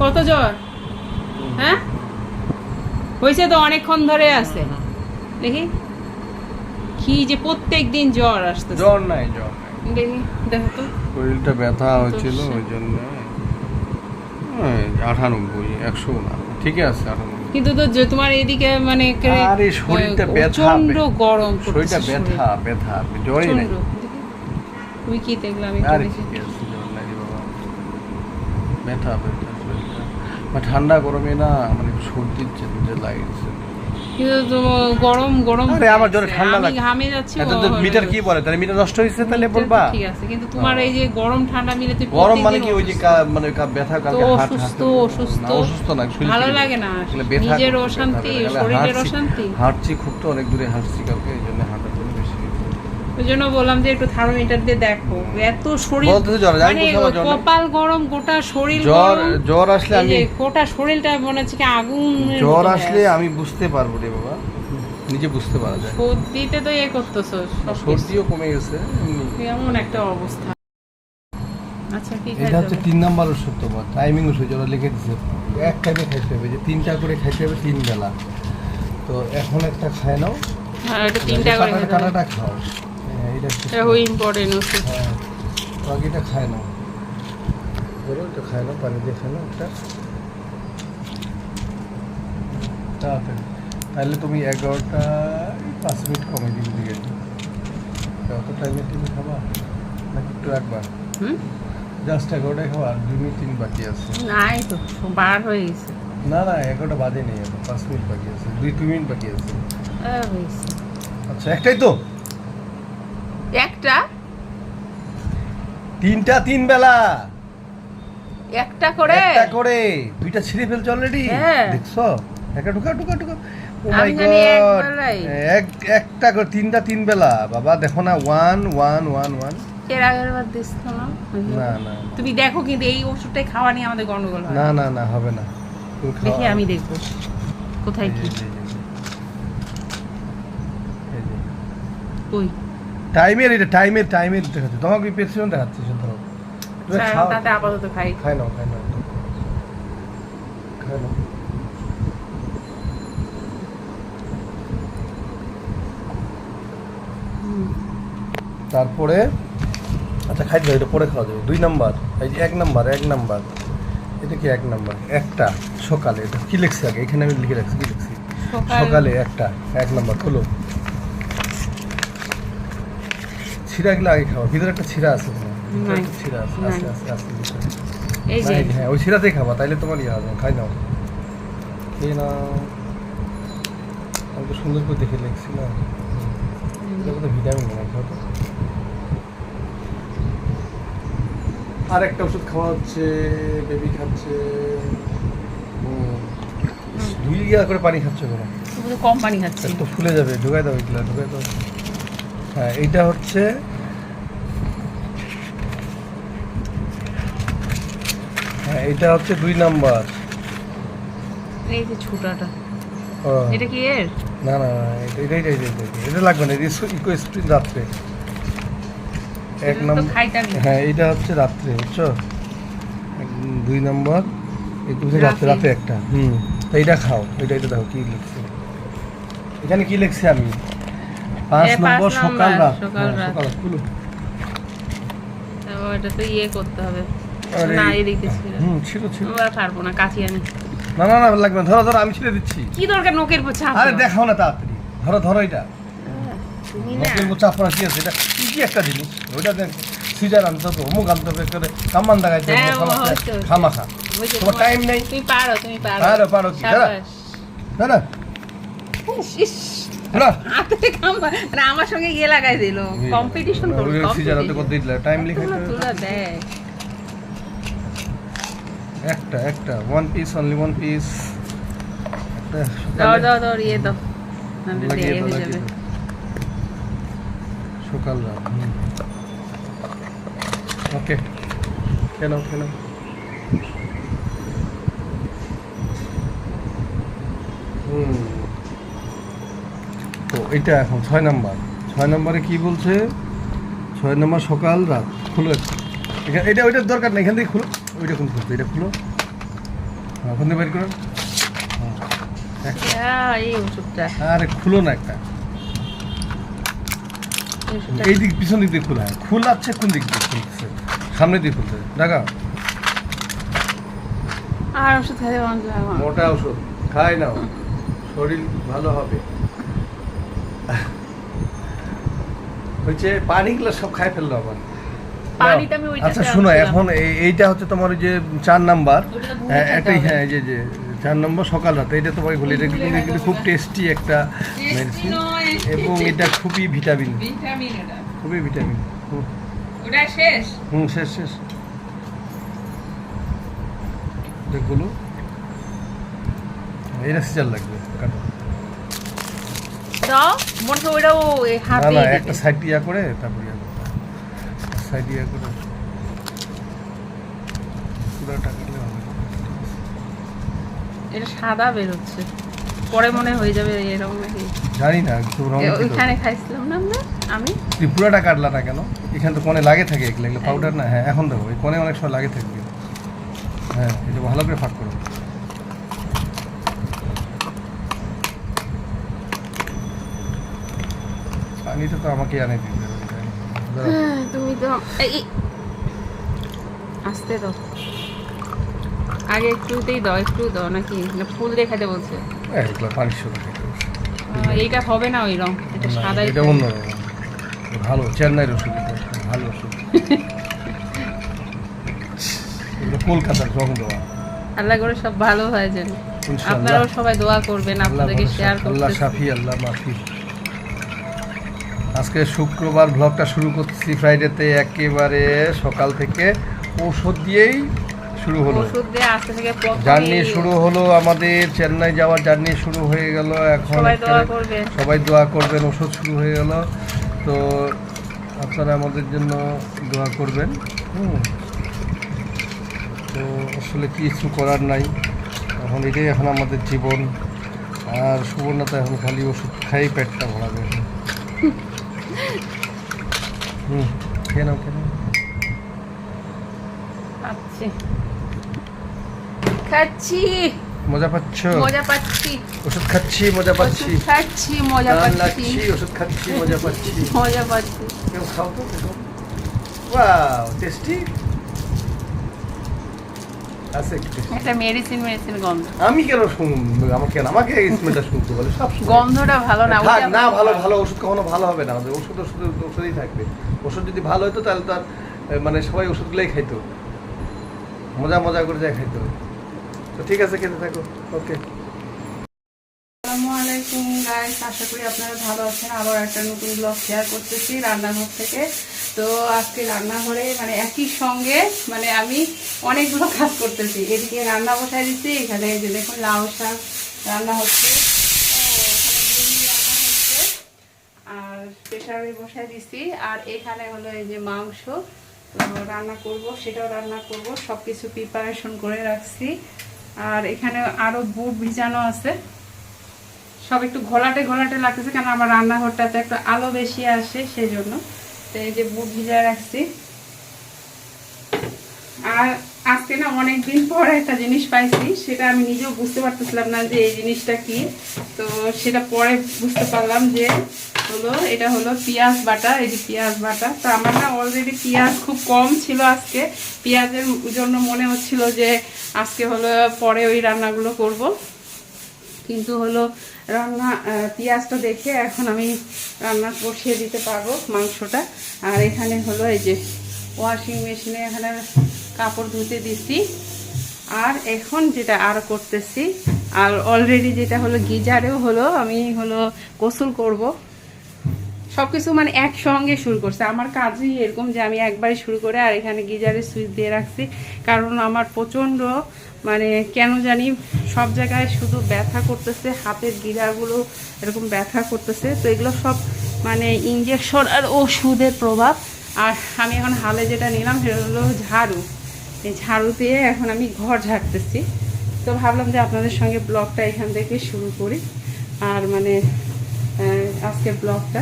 কত জ্বর? হ্যাঁ? হয়েছে তো অনেকক্ষণ ধরে আছে। দেখি। কি যে প্রত্যেক দিন জ্বর আসতেছে। জ্বর নাই জ্বর নাই। দেখি দেখো তো। শরীরটা ব্যথা হয়েছিল ওই জন্য ওই আটানব্বই একশো না ঠিকই আছে আটানব্বই। কিন্তু তো যে তোমার এদিকে মানে আরে শরীরটা ব্যথা প্রচণ্ড গরম শরীরটা ব্যথা ব্যথা জ্বরই নাই। তুমি কি দেখলে আমি একটু আরে দেখি। আছে জ্বর নাই বাবা। ব্যথা ব্যথা। ঠান্ডা গরমে না মানে সর্দির যে লাগছে গরম গরম আরে আমার জ্বরে ঠান্ডা আমি ঘামে যাচ্ছি এত তো মিটার কি যাচ্ছে। বলে তাহলে মিটার নষ্ট হয়েছে তাহলে বলবা ঠিক আছে কিন্তু তোমার এই যে গরম ঠান্ডা মিলে গরম মানে কি ওই যে। মানে কা- ব্যথা কালকে হাত অসুস্থ, অসুস্থ। অসুস্থ না ভালো লাগে না। নিজের অশান্তি, শরীরের হাঁটছি- অশান্তি। হাঁটছি খুব তো অনেক দূরে হাঁটছি কালকে এই জন্য বেশি ওই জন্য বললাম যে একটু থার্মোমিটার দিয়ে দেখো। এত শরীর মানে। কপাল গরম গোটা শরীর জ্বর জ্বর আসলে আমি গোটা শরীরটা মনে হচ্ছে কি আগুন জ্বর আসলে আমি বুঝতে পারব রে বাবা। নিজে বুঝতে পারা যায়। সর্দিতে তো ইয়ে করতেছো সর্দিও কমে গেছে। এমনি। একটা অবস্থা। আচ্ছা কি এটা হচ্ছে তিন নাম্বার ওষুধ তোমার টাইমিং ওষুধ ওরা লিখে দিচ্ছে এক টাইমে খাইতে হবে যে তিনটা করে খাইতে হবে তিন বেলা। তো এখন একটা খায় নাও। কাটাটা- খাও। হ্যাঁ, এটা একটু এটা খুব ইম্পর্টেন্ট ওষুধ। হ্যাঁ বাকিটা খায় নাও ধরো এটা খায় নাও পানি দিয়ে খায় নাও একটা তাড়াতাড়ি তাহলে তুমি এগারোটা পাঁচ মিনিট কমে দিবে দিকে কত টাইমে তুমি খাবা? নাকি একটু হুম? জাস্ট এগারোটায় খাওয়া আর দুই মিনিট তিন বাকি আছে। নাই তো বার হয়ে গেছে। না না এগারোটা বাজে নেই এখন পাঁচ মিনিট বাকি আছে দুই দুই মিনিট বাকি আছে। আহ, আচ্ছা একটাই তো? একটা? তিনটা তিন বেলা। একটা করে? একটা করে। দুইটা ছিঁড়ে ফেলছো অলরেডি হ্যাঁ। দেখছ? একটা ঢুকা ঢুকা ঢুকা ও মাই গড এক একটা করে তিনটা তিন বেলা। বাবা দেখো না ওয়ান ওয়ান ওয়ান ওয়ানের আগের বার দিস না না? তুমি দেখো কিন্তু এই ওষুধটাই খাওয়া নিয়ে আমাদের গন্ডগোল হয়। না না না হবে না। দেখি আমি দেখব। কোথায় কি। কই? টাইমের এটা টাইমের টাইমের দেখাচ্ছে। তোমাকে পেছনে দেখাচ্ছে তুমি খাও। তাতে আপাতত খাই। খাই নাও খাই নাও। খাই নাও। তারপরে আচ্ছা খাইতে হবে এটা পরে খাওয়া যাবে। দুই নাম্বার এই যে এক নাম্বার এক নাম্বার। এটা কি এক নাম্বার? একটা সকালে। এটা কি লিখছি আগে? এখানে আমি লিখে রাখছি কি লিখছি? সকালে একটা এক নাম্বার খোলো। ছিঁড়া গুলো আগে খাওয়া ভিতরে একটা ছিঁড়া আছে ছিঁড়া আছে আস্তে আস্তে আস্তে এই যে। হ্যাঁ ওই ছিঁড়াতেই খাবা তাইলে তোমার ইয়ে হবে খাই নাও। খেয়ে নাও। আমি তো সুন্দর করে দেখে লিখছি না? এটা ভিটামিন নাই খাও আর একটা ওষুধ খাওয়া হচ্ছে বেবি খাচ্ছে। দুই ইয়ার করে পানি খাচ্ছ কেন? কম পানি খাচ্ছি। তো ফুলে যাবে ঢুকাই দাও এগুলো ঢুকাই দাও। হ্যাঁ এইটা হচ্ছে হ্যাঁ এটা হচ্ছে দুই নাম্বার। এই যে ছোটাটা। এটা কি এর? না না না এটা এটা এটা এটা এটা- এটা লাগবে না এটা ইকো স্প্রিন রাত্রে। এক এটা নম্বর হ্যাঁ এইটা হচ্ছে রাত্রে বুঝছ? দুই নম্বর। রাতে? একটা হুম। এইটা খাও এটা এটা দেখো কি লিখছে। এখানে কি লিখছি আমি? পাঁচ নম্বর সকাল রাত। সকাল হ্যাঁ, রাত। খুলো এটা তো ইয়ে করতে হবে। না এদিকে ছিল। হুম ছিল ছিল। আমরা পারব না কাছি আনি। না না না লাগবে ধরো ধরো আমি ছেড়ে দিচ্ছি। কি দরকার নোকের পর চাপ আরে দেখাও না তাড়াতাড়ি। ধরো ধরো এটা। তুমি উপর চাপ পড়া কি আছে? এটা কি কি একটা জিনিস? ওইটা দেখ সিজার আনতে হবে অমুক আনতে হবে করে কামান দেখাইতে হ্যাঁ, হবে। খামাখা। তোমার টাইম নেই? তুমি পারো তুমি পারো। পারো, পারো। কি, দাঁড়া। সাবাস। ইস, হাতে মানে আমার সঙ্গে ইয়ে লাগাই দিল। কম্পিটিশন করো সিজার কত দিলে। টাইম তুলা দেখ। একটা একটা। One piece only one piece একটা দাও দাও দাও ইয়ে দাও। সকাল রাত ওকে। কেন কেন হুম। এটা এখন ছয় নাম্বার। ছয় নম্বরে কি বলছে? ছয় নম্বর সকাল রাত। খুলো এখানে এটা ওইটার দরকার নেই এখান থেকে খুলো। ওইটা কোন খুলছো? এটা খুলো। ওখান থেকে বের করুন হ্যাঁ, আরে খুলো না একটা। এই দিক পিছন দিক দিয়ে খোলা। খোলাচ্ছে কোন দিক দিয়ে খুলছে? সামনে দিয়ে খুলছে। দেখা আর ওষুধ বন্ধ মোটা ওষুধ। খাই নাও শরীর ভালো হবে। হচ্ছে পানিগুলো সব খাই ফেলল ওইটাতে আচ্ছা শোনো এখন এই- এইটা হচ্ছে তোমার ওই যে চার নাম্বার। ভুলে হ্যাঁ, হ্যাঁ এই যে যে চার নম্বর সকাল রাতে। এটা তোমাকে বলি এটা কিন্তু খুব টেস্টি একটা মেডিসিন এবং এটা খুবই ভিটামিন খুবই ভিটামিন হুম। ওটা শেষ? হুম শেষ শেষ। দেখগুলো এটা সিজার লাগবে কাটো। দাও মনে হয় ওটাও এই না না একটা সাইড ইয়া করে তারপর করতে সাইড করে। পুরোটা কাটলে হবে। এটা সাদা পরে মনে হয়ে যাবে এরকম জানি না একটু রং ওইখানে খাইছিলাম না আমরা আমি? পুরোটা কাটলা না কেন? এখানে তো কোণে লাগে থাকে এগুলো পাউডার না। হ্যাঁ এখন এই কোণে অনেক সময় লাগে থাকবে হ্যাঁ এটা ভালো করে ফাঁক করো। তো আমাকে আনে দিতে। হ্যাঁ, তুমি তো এই। আসতে দাও। আগে একটুতেই দাও একটু দাও নাকি? না ফুল দেখাতে বলছে। এগুলো। আহ, এইটা হবে না ওই রং এটা না, সাদাই এটা অন্য ভালো চেন্নাইয়ের ওষুধ ভালো ওষুধ। কলকাতার রং দেওয়া। আল্লাহ করে সব ভালো হয় যেন। আপনারাও সবাই দোয়া করবেন আপনাদেরকে শেয়ার আল্লাহ সাফি আল্লাহ মাফি। আজকে শুক্রবার ব্লগটা শুরু করছি ফ্রাইডেতে একেবারে সকাল থেকে। ঔষধ দিয়েই শুরু হলো। ওষুধ জার্নি শুরু হলো আমাদের চেন্নাই যাওয়ার জার্নি শুরু হয়ে গেল। এখন সবাই দোয়া করবেন। সবাই দোয়া করবেন ওষুধ শুরু হয়ে গেল। তো আপনারা আমাদের জন্য দোয়া করবেন। তো আসলে কিছু করার নাই। এখন এটাই এখন আমাদের জীবন। আর সুবর্ণতা এখন খালি ওষুধ খাই পেটটা ভরাবে হুম খেয়ে নাও খেয়ে নাও। খাচ্ছি। মজা পাচ্ছ? মজা পাচ্ছি। ওষুধ খাচ্ছি মজা পাচ্ছি। খাচ্ছি মজা পাচ্ছি। ওষুধ খাচ্ছি মজা পাচ্ছি। মজা পাচ্ছি। কেউ খাও তো দেখো ওয়াও টেস্টি একটু। tasty। একটা মেডিসিন মেডিসিন গন্ধ। আমি কেন শুন কেন আমাকে এই স্মেলটা শুনতে বলে? সব গন্ধটা ভালো না না ভালো ভালো। ওষুধ কখনো ভালো হবে না। ওষুধ ওষুধ ওষুধই থাকবে। ওষুধ যদি ভালো হতো তাহলে তো আর মানে সবাই ওষুধগুলোই খাইতো। মজা মজা করে যায় খাইতো। তো ঠিক আছে খেতে থাকো। ওকে। আসসালামু আলাইকুম গাইস আশা করি আপনারা ভালো আছেন। আবার একটা নতুন ব্লগ শেয়ার করতেছি রান্নাঘর থেকে। তো আজকে রান্নাঘরে মানে একই সঙ্গে মানে আমি অনেকগুলো কাজ করতেছি। এদিকে রান্না বসাই দিচ্ছি, এখানে যে দেখুন লাউ শাক রান্না হচ্ছে। আর প্রেশারে বসাই দিচ্ছি। আর এখানে হলো এই যে মাংস রান্না করব, সেটাও রান্না করব সব কিছু প্রিপারেশন করে রাখছি। আর এখানে আরও বুট ভিজানো আছে। সব একটু ঘোলাটে ঘোলাটে লাগতেছে কারণ আমার রান্নাঘরটাতে একটু আলো বেশি আসে, সেই জন্য। যে বুট ভিজায় রাখছি। আর আজকে না অনেক দিন পর একটা জিনিস পাইছি, সেটা আমি নিজেও বুঝতে পারতেছিলাম না যে এই জিনিসটা কি। তো সেটা পরে বুঝতে পারলাম যে হলো, এটা হলো পেঁয়াজ বাটা, এই যে পেঁয়াজ বাটা। তো আমার না অলরেডি পেঁয়াজ খুব কম ছিল আজকে। পেঁয়াজের জন্য মনে হচ্ছিল যে আজকে হলো পরে ওই রান্নাগুলো করব। কিন্তু হলো রান্না পেঁয়াজটা দেখে এখন আমি রান্না বসিয়ে দিতে পারব মাংসটা। আর এখানে হলো এই যে ওয়াশিং মেশিনে এখানে কাপড় ধুতে দিছি। আর এখন যেটা আর করতেছি, আর অলরেডি যেটা হলো গিজারেও হলো আমি হলো গোসল করব। সব কিছু মানে একসঙ্গে শুরু করছে। আমার কাজই এরকম যে আমি একবারে শুরু করে আর এখানে গিজারে সুইচ দিয়ে রাখছি। কারণ আমার প্রচণ্ড মানে কেন জানি সব জায়গায় শুধু ব্যথা করতেছে, হাতের গিরাগুলো এরকম ব্যথা করতেছে। তো এগুলো সব মানে ইঞ্জেকশন আর ওষুধের প্রভাব। আর আমি এখন হালে যেটা নিলাম সেটা হলো ঝাড়ু। এই ঝাড়ু দিয়ে এখন আমি ঘর ঝাড়তেছি। তো ভাবলাম যে আপনাদের সঙ্গে ব্লগটা এখান থেকে শুরু করি। আর মানে আজকের ব্লগটা।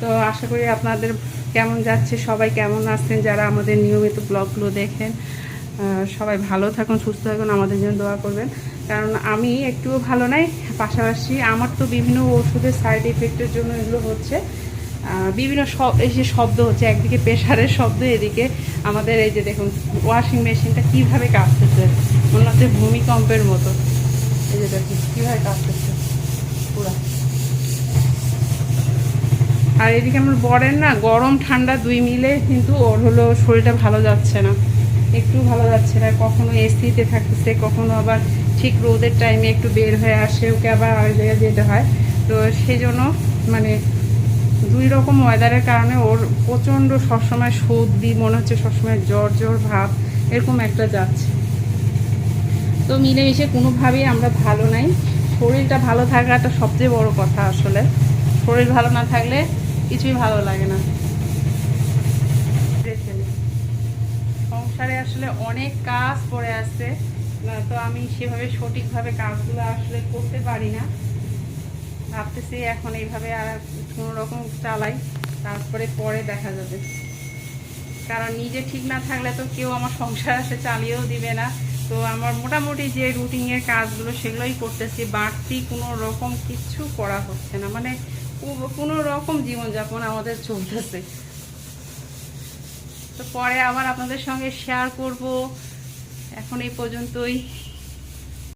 তো আশা করি আপনাদের কেমন যাচ্ছে, সবাই কেমন আছেন, যারা আমাদের নিয়মিত ব্লগগুলো দেখেন। সবাই ভালো থাকুন, সুস্থ থাকুন, আমাদের জন্য দোয়া করবেন। কারণ আমি একটুও ভালো নাই, পাশাপাশি আমার তো বিভিন্ন ওষুধের সাইড এফেক্টের জন্য এগুলো হচ্ছে। বিভিন্ন সব, এই যে শব্দ হচ্ছে, একদিকে প্রেশারের শব্দ, এদিকে আমাদের এই যে দেখুন ওয়াশিং মেশিনটা কীভাবে কাঁপতেছে? মনে হচ্ছে ভূমিকম্পের মতো। এই যে দেখুন, কীভাবে কাঁপতেছে পুরা। আর এদিকে আমার বরের না গরম, ঠান্ডা দুই মিলে কিন্তু ওর হলো শরীরটা ভালো যাচ্ছে না। একটু ভালো যাচ্ছে না, কখনো এসিতে থাকতেছে, কখনো আবার ঠিক রোদের টাইমে একটু বের হয়ে আসে, ওকে আবার আরেক জায়গায় যেতে হয়। তো সেই জন্য মানে দুই রকম ওয়েদারের কারণে ওর প্রচণ্ড সবসময় সর্দি, মনে হচ্ছে সবসময় জ্বর জ্বর ভাব, এরকম একটা যাচ্ছে। তো মিলেমিশে কোনোভাবেই আমরা ভালো নাই। শরীরটা ভালো থাকাটা সবচেয়ে বড় কথা আসলে। শরীর ভালো না থাকলে কিছুই ভালো লাগে না রেখে দিই। সংসারে আসলে অনেক কাজ পড়ে না, তো আমি সেভাবে সঠিকভাবে কাজগুলো আসলে করতে পারি না। ভাবতেছি এখন এইভাবে আর কোনো রকম চালাই তারপরে পরে দেখা যাবে। কারণ নিজে ঠিক না থাকলে তো কেউ আমার সংসার আসে চালিয়েও দিবে না। তো আমার মোটামুটি যে রুটিনের কাজগুলো সেগুলোই করতেছি বাড়তি কোনো রকম কিচ্ছু করা হচ্ছে না। মানে কোনো রকম জীবনযাপন আমাদের চলতেছে। তো পরে আবার আপনাদের সঙ্গে শেয়ার করব। এখন এই পর্যন্তই।